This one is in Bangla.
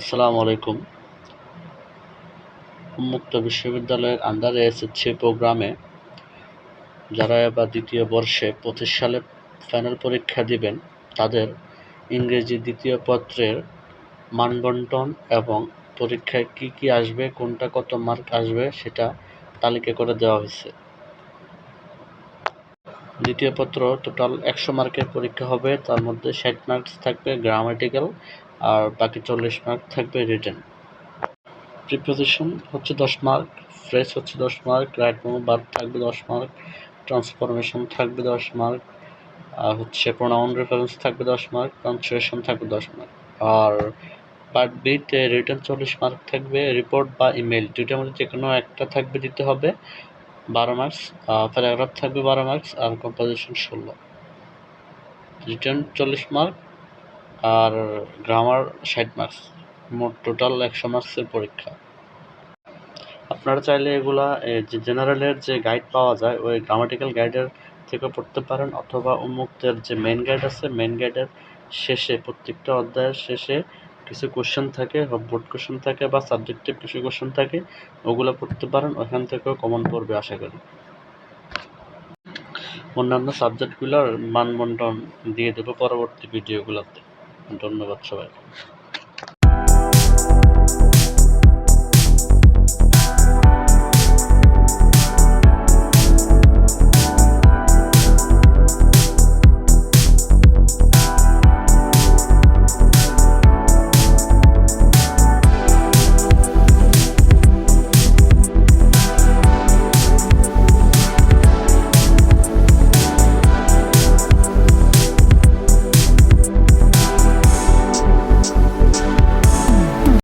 আসসালামু আলাইকুম। উন্মুক্ত বিশ্ববিদ্যালয়ের আন্ডারে এসএসসি প্রোগ্রামে যারা এবার দ্বিতীয় বর্ষে পঁচিশ সালে ফাইনাল পরীক্ষা দিবেন, তাদের ইংরেজি দ্বিতীয় পত্রের মানবন্টন এবং পরীক্ষায় কি কি আসবে, কোনটা কত মার্ক আসবে সেটা তালিকা করে দেওয়া হয়েছে। দ্বিতীয় পত্র টোটাল একশো মার্কের পরীক্ষা হবে, তার মধ্যে ষাট মার্কস থাকবে গ্রামাটিক্যাল আর বাকি চল্লিশ মার্ক থাকবে রিটেন প্রিপোজিশন হচ্ছে দশ মার্ক ফ্রেশ হচ্ছে দশ মার্ক রাইট বাদ থাকবে দশ মার্ক ট্রান্সফরমেশন থাকবে দশ মার্ক আর হচ্ছে প্রোনাউন রেফারেন্স থাকবে দশ মার্ক পাঞ্চুয়েশন থাকবে দশ মার্ক আর পার্ট বিতে রিটার্ন চল্লিশ মার্ক থাকবে রিপোর্ট বা ইমেল দুইটার মধ্যে যে কোনো একটা থাকবে দিতে হবে, বারো মার্কস প্যারাগ্রাফ থাকবে বারো মার্কস আর কম্পোজিশন ষোলো। রিটার্ন চল্লিশ মার্ক আর গ্রামার ষাট মার্কস মোট টোটাল একশো মার্কসের পরীক্ষা। আপনারা চাইলে এগুলা যে জেনারেলের যে গাইড পাওয়া যায়, ওই গ্রামাটিক্যাল গাইডের থেকে পড়তে পারেন, অথবা উন্মুক্তের যে মেন গাইড আছে মেন গাইডের শেষে, প্রত্যেকটা অধ্যায়ের শেষে কিছু কোশ্চেন থাকে বোর্ড কোশ্চেন থাকে, বা সাবজেক্টিভ কিছু কোশ্চেন থাকে, ওগুলো পড়তে পারেন, ওখান থেকেও কমন পড়বে, আশা করি। অন্যান্য সাবজেক্টগুলোর মানবন্টন দিয়ে দেবো পরবর্তী ভিডিওগুলোতে ধন্যবাদ সবাইকে।